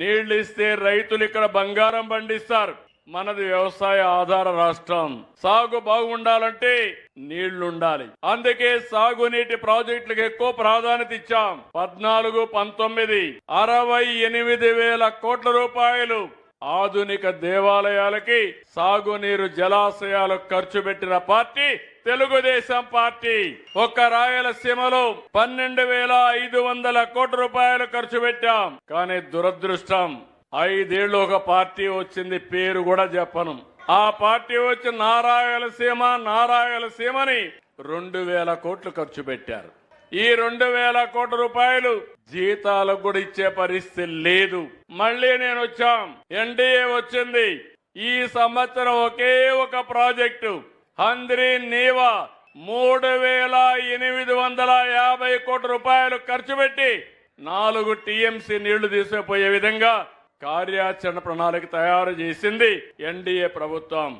నీళ్ళు ఇస్తే రైతులు ఇక్కడ బంగారం పండిస్తారు. మనది వ్యవసాయ ఆధార రాష్ట్రం. సాగు బాగుండాలంటే నీళ్ళుండాలి అందుకే సాగునీటి ప్రాజెక్టులకు ఎక్కువ ప్రాధాన్యత ఇచ్చాం. పద్నాలుగు పంతొమ్మిది అరవై ఎనిమిది వేల కోట్ల రూపాయలు. ఆధునిక దేవాలయాలకి సాగునీరు జలాశయాలకు ఖర్చు పెట్టిన పార్టీ తెలుగుదేశం పార్టీ. ఒక్క రాయలసీమలో పన్నెండు వేల ఐదు వందల కోట్ల రూపాయలు ఖర్చు పెట్టాం. కానీ దురదృష్టం ఐదేళ్ళు ఒక పార్టీ వచ్చింది పేరు కూడా చెప్పను. ఆ పార్టీ వచ్చి నారాయలసీమ నారాయలసీమని రెండు వేల కోట్లు ఖర్చు పెట్టారు. ఈ రెండు వేల కోట్ల రూపాయలు జీతాలకు కూడా ఇచ్చే పరిస్థితి లేదు. మళ్ళీ నేను వచ్చాం. ఎన్డీఏ వచ్చింది. ఈ సంవత్సరం ఒకే ఒక ప్రాజెక్టు. హంద్రి నీవా మూడు వేల ఎనిమిది వందల యాభై కోట్ల రూపాయలు ఖర్చు పెట్టి నాలుగు టీఎంసీ నీళ్ళు తీసుకుపోయే విధంగా కార్యాచరణ ప్రణాళిక తయారు చేసింది ఎన్డీఏ ప్రభుత్వం.